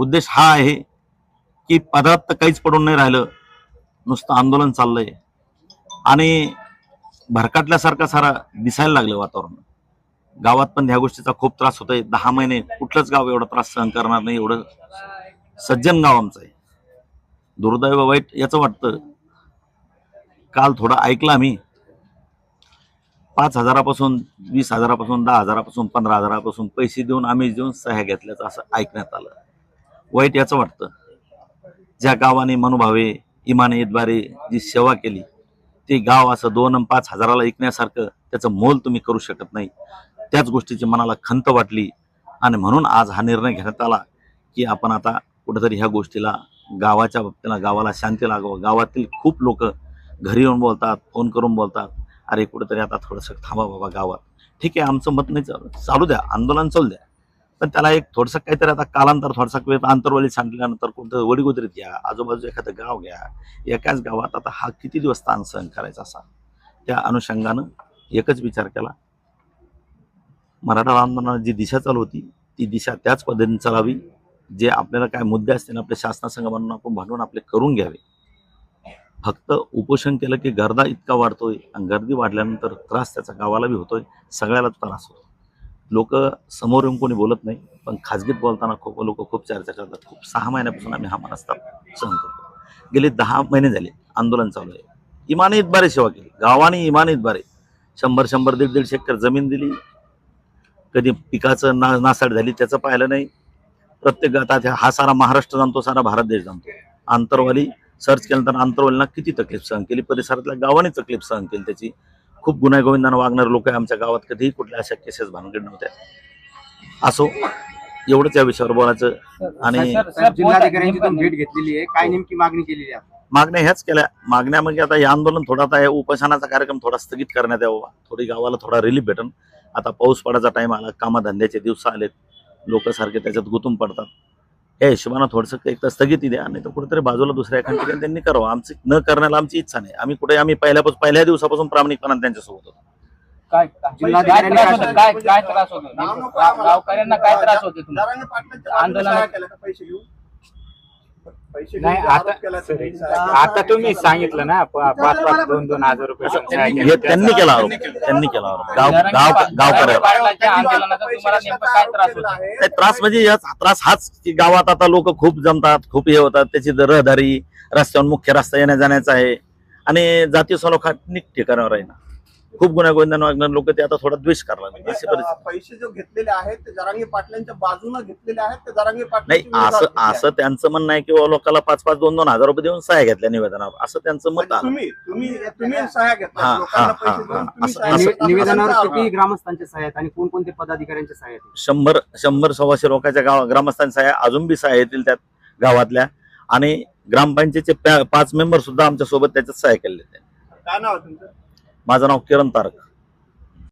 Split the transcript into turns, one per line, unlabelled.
उद्देश हा आहे की पदात तर काहीच पडून नाही राहिलं नुसतं आंदोलन चाललंय. आणि भरकाटल्यासारखं सारा दिसायला लागलं वातावरण. गावात पण ह्या गोष्टीचा खूप त्रास होतोय. दहा महिने कुठलंच गाव एवढा त्रास सहन करणार नाही एवढं सज्जन गाव आमचं आहे. दुर्दैव वाईट याचं वाटतं. काल थोडं ऐकलं आम्ही. पाच हजारापासून वीस हजारापासून दहा हजारापासून पंधरा हजारापासून पैसे देऊन आम्ही देऊन सह्या घेतल्याचं असं ऐकण्यात आलं. वाईट याचं वाटतं. ज्या गावाने मनोभावे इमानेद्वारे जी सेवा केली ते गाव असं दोन पाच हजाराला ऐकण्यासारखं त्याचं मोल तुम्ही करू शकत नाही. त्याच गोष्टीची मनाला खंत वाटली आणि म्हणून आज हा निर्णय घेण्यात आला की आपण आता कुठेतरी ह्या गोष्टीला गावाच्या बाबतीला गावाला शांती लागावं. गावातील खूप लोक घरी येऊन बोलतात फोन करून बोलतात अरे कुठेतरी आता थोडंसं थांबा बाबा गावात. ठीक आहे आमचं मत नाही चालू चालू द्या आंदोलन चालू द्या. पण त्याला एक थोडसं काहीतरी आता कालांतर थोडासा वेळ आंतरवली सांगितल्यानंतर कोणतं वडीगोदरीत घ्या आजूबाजू एखादं गाव घ्या एकाच गावात आता हा किती दिवस ताण सहन करायचा असा? त्या अनुषंगानं एकच विचार केला. मराठा आंदोलनाला जी दिशा चालू होती ती दिशा त्याच पद्धतीने चालावी जे आपल्याला काय मुद्दे असतील आपल्या शासनासंघ म्हणून आपण भांडवून आपले करून घ्यावे. फक्त उपोषण केलं की गर्दा इतका वाढतोय आणि गर्दी वाढल्यानंतर त्रास त्याचा गावाला बी होतोय सगळ्यालाच त्रास होतो लोक समोर येऊन कोणी बोलत नाही पण खाजगीत बोलताना खूप लोक खूप चर्चा करतात. खूप सहा महिन्यापासून आम्ही हा मनस्ताप सहन करतो. गेले दहा महिने झाले आंदोलन चालू आहे. इमाने इतबारे सेवा केली. गावाने इमाने इतबारे. शंभर शंभर दीड दीडशे एकर जमीन दिली. कधी पिकाचं ना नासाड झाली त्याचं पाहिलं नाही. प्रत्येक आता हा सारा महाराष्ट्र जाणतो सारा भारत देश जाणतो. आंतरवाली सर्च केल्यानंतर आंतरवालीला किती तकलीफ सहन केली? परिसरातल्या गावाने तकलीफ सहन केली त्याची. खूप गुन्ह्यागोविंदानं वागणारे लोक आमच्या गावात. कधीही कुठल्या अशा केसेस भानगड नव्हत्या. असो एवढंच या विषयावर बोलायचं. आणि
जिल्हाधिकाऱ्यांची भेट घेतलेली आहे. काय नेमकी मागणी केलेली आहे?
मागण्या ह्याच केल्या. मागण्या म्हणजे आता हे आंदोलन थोडा आता हे उपोषणाचा कार्यक्रम थोडा स्थगित करण्यात यावा. थोडी गावाला थोडा रिलीफ भेटन. आता पाऊस पडायचा टाइम आला कामधंद्याचे दिवस आलेत. लोक सारखे त्याच्यात गुंतून पडतात. या हिशोबानं थोडंसं एक तर स्थगिती द्या नाही तर कुठेतरी बाजूला दुसऱ्या एका ठिकाणी त्यांनी करावं. आमची न करण्याला आमची इच्छा नाही. आम्ही कुठे आम्ही पहिल्यापासून पहिल्या दिवसापासून प्रामाणिकपणाने त्यांच्यासोबत होतो.
काय
जिल्हाधिकाऱ्यांनी
काय
काय
त्रास होतो? काय काय त्रास होतो? गाव- गावकऱ्यांना काय त्रास होते तुम्हाला?
घेऊन पैसे
नाही आता आता तुम्ही सांगितलं ना पाच पाच दोन दोन हजार रुपये
हे. त्यांनी केला आरोप. त्यांनी केला आरोप. गाव गाव गावकऱ्याला
पाटलांच्या आंदोलनाचा तुम्हाला नेमकं काय त्रास होतो?
नाही, त्रास म्हणजे त्रास हाच की गावात आता लोक खूप जमतात खूप हे होतात. त्याची रहदारी रस्त्यावर मुख्य रस्ता येण्या जाण्याचा आहे. आणि जातीय सलोखानिक ठिकाणावर आहे ना खूप गुन्ह्यागोविंदान वागणार लोक ते आता थोडा द्वेष करायला लागले. अशी परिस्थिती
पैसे जो घेतलेले आहेत ते जरांगे पाटलांच्या बाजूने घेतलेले आहेत ते जरांगे
नाही असं
विरोधात
असं त्यांचं म्हणणं आहे की बुवा लोकांना पाच पाच दोन दोन हजार रुपये देऊन सहाय्या घेतल्या निवेदनावर असं त्यांचं मत
म्हणजे
आलं
तुम्ही तुम्ही तुम्ही सहाय्या घेतला
हा,
लोकांना
हा,
पैसे
हा,
देऊन
हा.
तुम्ही
असं-
सहाय्या
असं-
घेतला.
निवेदनावर
असा
किती
आरोप.
ग्रामस्थांचे सहाय्यत आणि कोणकोणते सहाय्यत आहे?
शंभर शंभर सव्वाशे लोकांच्या गाव ग्रामस्थांच्या सहाय्या अजून बी सहाय्या येतील त्यात गावातल्या आणि ग्रामपंचायतचे पाच मेंबर सुद्धा आमच्यासोबत त्याच्यात सहाय्य केले
काय नाव आहे तुमचं
माझं नाव किरण तारक.